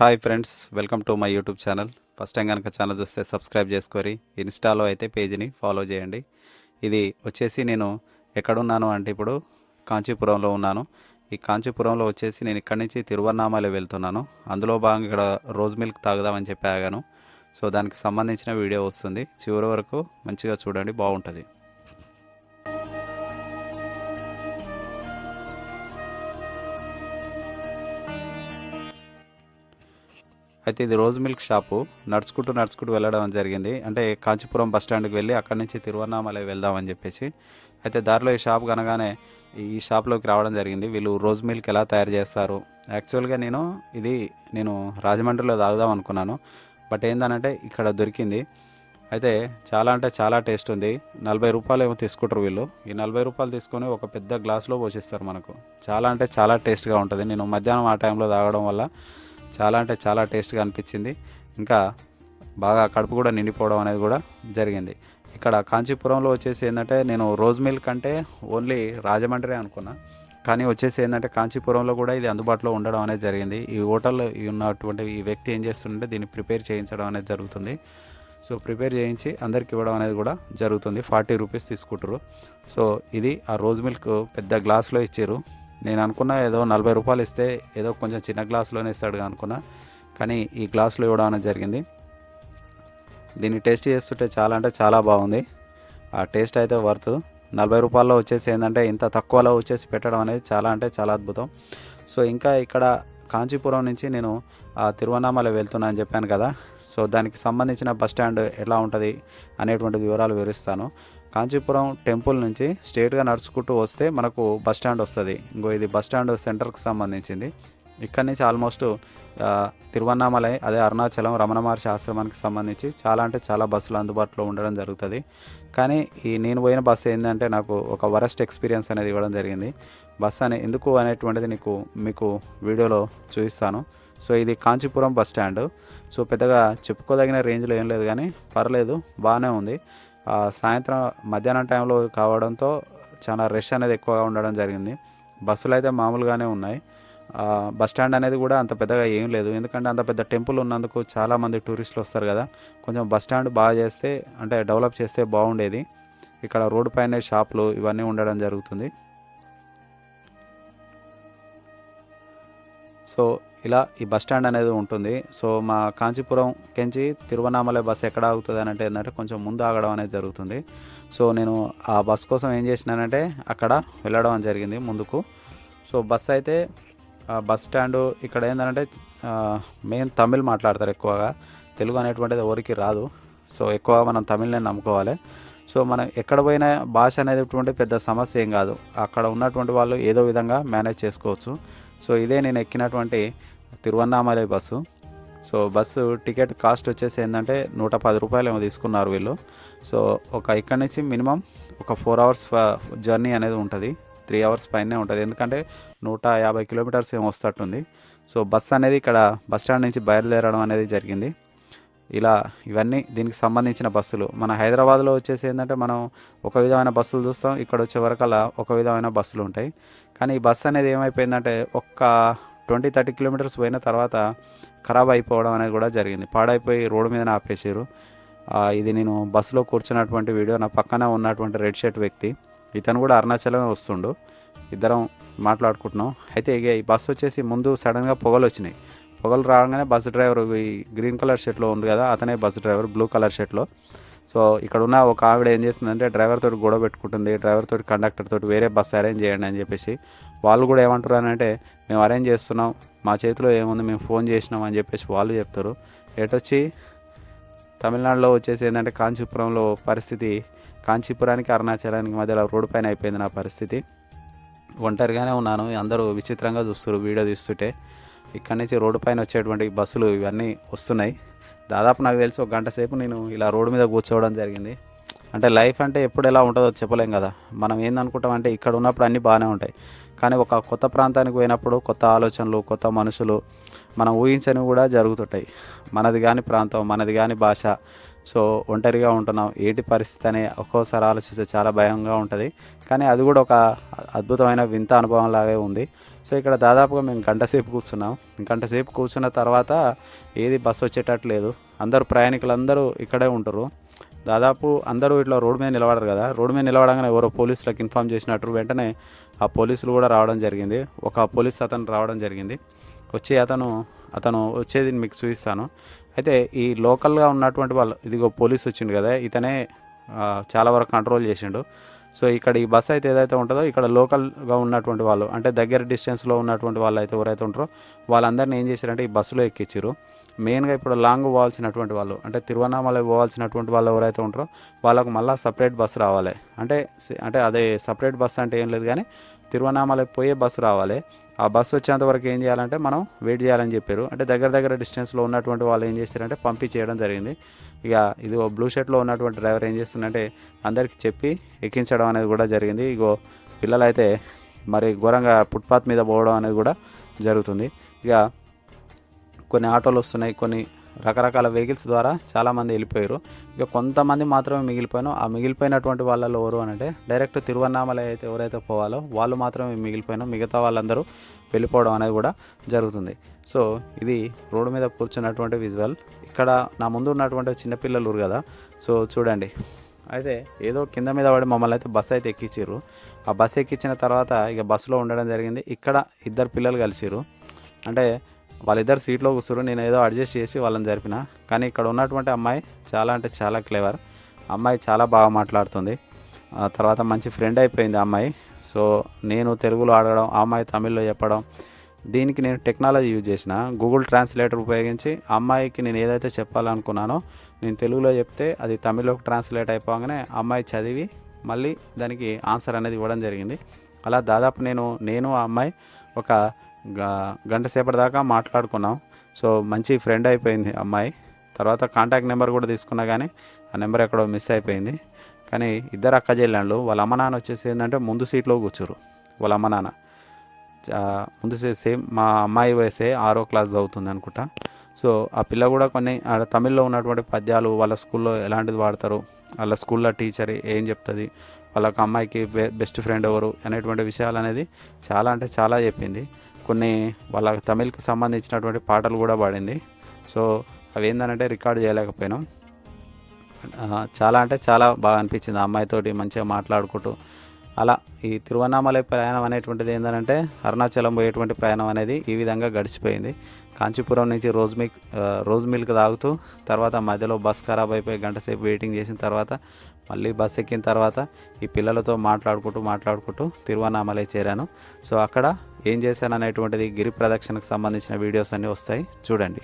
Hi friends welcome to my YouTube channel. First time కనుక channel చూస్తే subscribe చేసుకొని ఇన్స్టాలో అయితే పేజీని ఫాలో చేయండి. ఇది వచ్చేసి నేను ఎక్కడున్నాను అంటే ఇప్పుడు కాంచీపురంలో ఉన్నాను. ఈ కాంచీపురంలో వచ్చేసి నేను ఇక్కడి నుంచి తిరువన్నామలై వెళ్తున్నాను. అందులో భాగంగా ఇక్కడ రోజ్ మిల్క్ తాగుదామని చెప్పి ఆగాను. సో దానికి సంబంధించిన వీడియో వస్తుంది. చివరి వరకు మంచిగా చూడండి బాగుంటుంది. అయితే ఇది రోజ్ మిల్క్ షాపు. నడుచుకుంటూ నడుచుకుంటూ వెళ్ళడం జరిగింది. అంటే కాంచీపురం బస్ స్టాండ్కి వెళ్ళి అక్కడి నుంచి తిరువన్నామలై వెళ్దామని చెప్పేసి. అయితే దారిలో ఈ షాప్ కనగానే ఈ షాప్లోకి రావడం జరిగింది. వీళ్ళు రోజ్ మిల్క్ ఎలా తయారు చేస్తారు? యాక్చువల్గా నేను ఇది నేను రాజమండ్రిలో తాగుదాం అనుకున్నాను. బట్ ఏందనంటే ఇక్కడ దొరికింది. అయితే చాలా అంటే చాలా టేస్ట్ ఉంది. నలభై రూపాయలు ఏమో తీసుకుంటారు వీళ్ళు. ఈ నలభై రూపాయలు తీసుకొని ఒక పెద్ద గ్లాస్లో పోషిస్తారు మనకు. చాలా అంటే చాలా టేస్ట్గా ఉంటుంది. నేను మధ్యాహ్నం ఆ టైంలో తాగడం వల్ల చాలా అంటే చాలా టేస్ట్గా అనిపించింది. ఇంకా బాగా కడుపు కూడా నిండిపోవడం అనేది కూడా జరిగింది. ఇక్కడ కాంచీపురంలో వచ్చేసి ఏంటంటే నేను రోజ్ మిల్క్ అంటే ఓన్లీ రాజమండ్రి అనుకున్నా. కానీ వచ్చేసి ఏంటంటే కాంచీపురంలో కూడా ఇది అందుబాటులో ఉండడం అనేది జరిగింది. ఈ హోటల్ ఉన్నటువంటి ఈ వ్యక్తి ఏం చేస్తుంటే దీన్ని ప్రిపేర్ చేయించడం అనేది జరుగుతుంది. సో ప్రిపేర్ చేయించి అందరికి ఇవ్వడం అనేది కూడా జరుగుతుంది. ఫార్టీ రూపీస్ తీసుకుంటారు సో ఇది ఆ రోజ్ మిల్క్ పెద్ద గ్లాస్లో ఇచ్చారు. నేను అనుకున్నా ఏదో నలభై రూపాయలు ఇస్తే ఏదో కొంచెం చిన్న గ్లాసులోనే ఇస్తాడు అనుకున్నా. కానీ ఈ గ్లాసులో ఇవ్వడం అనేది జరిగింది. దీన్ని టేస్ట్ చేస్తుంటే చాలా అంటే చాలా బాగుంది. ఆ టేస్ట్ అయితే వర్త్. నలభై రూపాయల్లో వచ్చేసి ఏంటంటే ఇంత తక్కువలో వచ్చేసి పెట్టడం అనేది చాలా అంటే చాలా అద్భుతం. సో ఇంకా ఇక్కడ కాంచీపురం నుంచి నేను ఆ తిరువన్నామలై వెళ్తున్నా అని చెప్పాను కదా. సో దానికి సంబంధించిన బస్ స్టాండ్ ఎలా ఉంటుంది అనేటువంటి వివరాలు వివరిస్తాను. కాంచీపురం టెంపుల్ నుంచి స్ట్రేట్గా నడుచుకుంటూ వస్తే మనకు బస్ స్టాండ్ వస్తుంది. ఇంకో ఇది బస్ స్టాండ్ సెంటర్కి సంబంధించింది. ఇక్కడ నుంచి ఆల్మోస్ట్ తిరువన్నామలై అదే అరుణాచలం రమణ మహర్షి ఆశ్రమానికి సంబంధించి చాలా అంటే చాలా బస్సులు అందుబాటులో ఉండడం జరుగుతుంది. కానీ ఈ నేను పోయిన బస్సు ఏంటంటే నాకు ఒక వరస్ట్ ఎక్స్పీరియన్స్ అనేది ఇవ్వడం జరిగింది. బస్సు అని ఎందుకు అనేటువంటిది నీకు మీకు వీడియోలో చూపిస్తాను. సో ఇది కాంచీపురం బస్ స్టాండ్. సో పెద్దగా చెప్పుకోదగిన రేంజ్లో ఏం లేదు కానీ పర్లేదు బాగానే ఉంది. సాయంత్రం మధ్యాహ్నం టైంలో కావడంతో చాలా రష్ అనేది ఎక్కువగా ఉండడం జరిగింది. బస్సులు అయితే మామూలుగానే ఉన్నాయి. బస్ స్టాండ్ అనేది కూడా అంత పెద్దగా ఏం లేదు. ఎందుకంటే అంత పెద్ద టెంపుల్ ఉన్నందుకు చాలామంది టూరిస్టులు వస్తారు కదా. కొంచెం బస్ స్టాండ్ బాగా చేస్తే అంటే డెవలప్ చేస్తే బాగుండేది. ఇక్కడ రోడ్డు పైన షాపులు ఇవన్నీ ఉండడం జరుగుతుంది. సో ఇలా ఈ బస్ స్టాండ్ అనేది ఉంటుంది. సో మా కాంచీపురం కెంచి తిరువన్నామలై బస్ ఎక్కడ ఆగుతుంది అని అంటే ఏంటంటే కొంచెం ముందు ఆగడం అనేది జరుగుతుంది. సో నేను ఆ బస్ కోసం ఏం చేసినానంటే అక్కడ వెళ్ళడం అని జరిగింది ముందుకు. సో బస్ అయితే ఆ బస్ స్టాండ్ ఇక్కడ ఏంటంటే మెయిన్ తమిళ్ మాట్లాడతారు ఎక్కువగా. తెలుగు అనేటువంటిది ఎవరికి రాదు. సో ఎక్కువ మనం తమిళ్నే నమ్ముకోవాలి. సో మనం ఎక్కడ పోయినా భాష అనేటువంటి పెద్ద సమస్య ఏం కాదు. అక్కడ ఉన్నటువంటి వాళ్ళు ఏదో విధంగా మేనేజ్ చేసుకోవచ్చు. సో ఇదే నేను ఎక్కినటువంటి Tiruvannamalai bus. So bus ticket cost వచ్చేసి ఏంటంటే నూట పది రూపాయలు ఏమో తీసుకున్నారు వీళ్ళు. సో ఒక ఇక్కడి నుంచి మినిమం ఒక ఫోర్ అవర్స్ జర్నీ అనేది ఉంటుంది. త్రీ అవర్స్ పైనే ఉంటుంది. ఎందుకంటే నూట యాభై కిలోమీటర్స్ ఏమో వస్తట్టుంది. సో బస్ అనేది ఇక్కడ బస్ స్టాండ్ నుంచి బయలుదేరడం అనేది జరిగింది. ఇలా ఇవన్నీ దీనికి సంబంధించిన బస్సులు. మన హైదరాబాద్లో వచ్చేసి ఏంటంటే మనం ఒక విధమైన బస్సులు చూస్తాం. ఇక్కడ వచ్చే వరకల్లా ఒక విధమైన బస్సులు ఉంటాయి. కానీ ఈ బస్సు అనేది ఏమైపోయిందంటే ఒక్క ట్వంటీ థర్టీ కిలోమీటర్స్ పోయిన తర్వాత ఖరాబ్ అయిపోవడం అనేది కూడా జరిగింది. పాడైపోయి రోడ్డు మీద ఆపేసారు ఇది నేను బస్సులో కూర్చున్నటువంటి వీడియో నా పక్కన ఉన్నటువంటి రెడ్ షర్ట్ వ్యక్తి ఇతను కూడా అరుణాచలమే వస్తుండు. ఇద్దరం మాట్లాడుకుంటున్నాం. అయితే ఈ బస్సు వచ్చేసి ముందు సడన్గా పొగలు వచ్చినాయి. పొగలు రాగానే బస్సు డ్రైవర్ గ్రీన్ కలర్ షర్ట్లో ఉంది కదా అతనే బస్సు డ్రైవర్ బ్లూ కలర్ షర్ట్లో సో ఇక్కడ ఉన్న ఒక ఆవిడ ఏం చేస్తుందంటే డ్రైవర్ తోటి గొడవ పెట్టుకుంటుంది డ్రైవర్ తోటి కండక్టర్ తోటి వేరే బస్సు అరేంజ్ చేయండి అని చెప్పేసి వాళ్ళు కూడా ఏమంటారు అని అంటే మేము అరేంజ్ చేస్తున్నాం మా చేతిలో ఏముంది మేము ఫోన్ చేసినాం అని చెప్పేసి వాళ్ళు చెప్తారు. ఎటొచ్చి? తమిళనాడులో వచ్చేసి ఏంటంటే కాంచీపురంలో పరిస్థితి కాంచీపురానికి అరుణాచలానికి మధ్యలో రోడ్డు పైన అయిపోయింది నా పరిస్థితి. ఒంటరిగానే ఉన్నాను అందరూ విచిత్రంగా చూస్తారు వీడియో తీస్తుంటే. ఇక్కడి నుంచి రోడ్డు పైన వచ్చేటువంటి బస్సులు ఇవన్నీ వస్తున్నాయి. దాదాపు నాకు తెలిసి ఒక గంట సేపు నేను ఇలా రోడ్డు మీద కూర్చోవడం జరిగింది. అంటే లైఫ్ అంటే ఎప్పుడు ఎలా ఉంటుందో చెప్పలేం కదా. మనం ఏందనుకుంటాం అంటే ఇక్కడ ఉన్నప్పుడు అన్నీ బాగానే ఉంటాయి. కానీ ఒక కొత్త ప్రాంతానికి పోయినప్పుడు కొత్త ఆలోచనలు కొత్త మనుషులు మనం ఊహించని కూడా జరుగుతుంటాయి. మనది కాని ప్రాంతం మనది కాని భాష. సో ఒంటరిగా ఉంటున్నాం. ఏంటి పరిస్థితి అని ఒక్కోసారి ఆలోచిస్తే చాలా భయంగా ఉంటుంది. కానీ అది కూడా ఒక అద్భుతమైన వింత అనుభవం లాగే ఉంది. సో ఇక్కడ దాదాపుగా మేము గంట సేపు కూర్చున్నాం. గంట సేపు కూర్చున్న తర్వాత ఏది బస్సు వచ్చేటట్టు లేదు అందరూ ప్రయాణికులందరూ ఇక్కడే ఉంటారు దాదాపు అందరూ ఇట్లా రోడ్డు మీద నిలబడరు కదా. రోడ్డు మీద నిలబడగానే ఎవరో పోలీసులకు ఇన్ఫామ్ చేసినట్టు వెంటనే ఆ పోలీసులు కూడా రావడం జరిగింది. ఒక పోలీస్ అతను రావడం జరిగింది. వచ్చి అతను అతను వచ్చేది మీకు చూపిస్తాను. అయితే ఈ లోకల్గా ఉన్నటువంటి వాళ్ళు ఇదిగో పోలీస్ వచ్చిండు కదా ఇతనే చాలా వరకు కంట్రోల్ చేసిండు. సో ఇక్కడ ఈ బస్ అయితే ఏదైతే ఉంటుందో ఇక్కడ లోకల్గా ఉన్నటువంటి వాళ్ళు అంటే దగ్గర డిస్టెన్స్లో ఉన్నటువంటి వాళ్ళు అయితే ఎవరైతే ఉంటారో వాళ్ళందరినీ ఏం చేశారంటే ఈ బస్సులో ఎక్కించారు మెయిన్గా ఇప్పుడు లాంగ్ పోవాల్సినటువంటి వాళ్ళు అంటే తిరువన్నామలై పోవాల్సినటువంటి వాళ్ళు ఎవరైతే ఉంటారో వాళ్ళకు మళ్ళీ సపరేట్ బస్సు రావాలి. అంటే అంటే అదే సపరేట్ బస్సు అంటే ఏం లేదు కానీ తిరువన్నామలై పోయే బస్సు రావాలి. ఆ బస్సు వచ్చేంత వరకు ఏం చేయాలంటే మనం వెయిట్ చేయాలని చెప్పారు. అంటే దగ్గర దగ్గర డిస్టెన్స్లో ఉన్నటువంటి వాళ్ళు ఏం చేశారంటే పంపించేయడం జరిగింది. ఇక ఇది బ్లూ షర్ట్లో ఉన్నటువంటి డ్రైవర్ ఏం చేస్తుందంటే అందరికీ చెప్పి ఎక్కించడం అనేది కూడా జరిగింది. ఇగో పిల్లలైతే మరి ఘోరంగా ఫుట్పాత్ మీద పోవడం అనేది కూడా జరుగుతుంది. ఇక కొన్ని ఆటోలు వస్తున్నాయి కొన్ని రకరకాల వెహికల్స్ ద్వారా చాలామంది వెళ్ళిపోయారు. ఇక కొంతమంది మాత్రమే మిగిలిపోయాను. ఆ మిగిలిపోయినటువంటి వాళ్ళలో ఎవరు అని అంటే డైరెక్ట్ తిరువన్నామలై అయితే ఎవరైతే పోవాలో వాళ్ళు మాత్రమే మిగిలిపోయాను. మిగతా వాళ్ళందరూ వెళ్ళిపోవడం అనేది కూడా జరుగుతుంది. సో ఇది రోడ్డు మీద కూర్చున్నటువంటి విజువల్. ఇక్కడ నా ముందు ఉన్నటువంటి చిన్నపిల్లలు కదా. సో చూడండి. అయితే ఏదో కింద మీద పడి మమ్మల్ని అయితే బస్సు అయితే ఎక్కించారు ఆ బస్సు ఎక్కించిన తర్వాత ఇక బస్సులో ఉండడం జరిగింది. ఇక్కడ ఇద్దరు పిల్లలు కలిసిరు అంటే వాళ్ళిద్దరు సీట్లో కూర్చురు నేను ఏదో అడ్జస్ట్ చేసి వాళ్ళని జరిపిన. కానీ ఇక్కడ ఉన్నటువంటి అమ్మాయి చాలా అంటే చాలా క్లేవర్ అమ్మాయి చాలా బాగా మాట్లాడుతుంది. ఆ తర్వాత మంచి ఫ్రెండ్ అయిపోయింది అమ్మాయి. సో నేను తెలుగులో ఆడడం ఆ అమ్మాయి తమిళ్ళో చెప్పడం దీనికి నేను టెక్నాలజీ యూజ్ చేసిన. గూగుల్ ట్రాన్స్లేటర్ ఉపయోగించి అమ్మాయికి నేను ఏదైతే చెప్పాలనుకున్నానో నేను తెలుగులో చెప్తే అది తమిళ్ళోకి ట్రాన్స్లేట్ అయిపోగానే అమ్మాయి చదివి మళ్ళీ దానికి ఆన్సర్ అనేది ఇవ్వడం జరిగింది. అలా దాదాపు నేను నేను ఆ అమ్మాయి ఒక గంట సేపటి దాకా మాట్లాడుకున్నాం. సో మంచి ఫ్రెండ్ అయిపోయింది అమ్మాయి. తర్వాత కాంటాక్ట్ నెంబర్ కూడా తీసుకున్నా కానీ ఆ నెంబర్ ఎక్కడో మిస్ అయిపోయింది. కానీ ఇద్దరు అక్క చెల్లెళ్ళు వాళ్ళ అమ్మ నాన్న వచ్చేసి ఏంటంటే ముందు సీట్లో కూర్చోరు వాళ్ళ అమ్మ నాన్న. చా- ముందు సే- సేమ్ మా అమ్మాయి వయసే ఆరో క్లాస్ చదువుతుంది అనుకుంటా. సో ఆ పిల్ల కూడా కొన్ని ఆడ తమిళ్ళో ఉన్నటువంటి పద్యాలు వాళ్ళ స్కూల్లో ఎలాంటిది వాడతారు వాళ్ళ స్కూల్లో టీచర్ ఏం చెప్తుంది వాళ్ళకి అమ్మాయికి బెస్ట్ ఫ్రెండ్ ఎవరు అనేటువంటి విషయాలు అనేది చాలా అంటే చాలా చెప్పింది. కొన్ని వాళ్ళ తమిళ్కి సంబంధించినటువంటి పాటలు కూడా పాడింది. సో అవి ఏంటంటే రికార్డ్ చేయలేకపోయినాం. చాలా అంటే చాలా బాగా అనిపించింది ఆ అమ్మాయితోటి మంచిగా మాట్లాడుకుంటూ. అలా ఈ తిరువన్నామలై ప్రయాణం అనేటువంటిది ఏంటంటే అరుణాచలం పోయేటువంటి ప్రయాణం అనేది ఈ విధంగా గడిచిపోయింది. కాంచీపురం నుంచి రోజ్ మిల్క్ రోజ్ మిల్క్ తాగుతూ తర్వాత మధ్యలో బస్ ఖరాబ్ అయిపోయి గంట సేపు వెయిటింగ్ చేసిన తర్వాత మళ్ళీ బస్ ఎక్కిన తర్వాత ఈ పిల్లలతో మాట్లాడుకుంటూ మాట్లాడుకుంటూ తిరువన్నామలై చేరాను. సో అక్కడ ఏం చేశాను అనేటువంటిది గిరి ప్రదక్షిణకు సంబంధించిన వీడియోస్ అన్నీ వస్తాయి. చూడండి.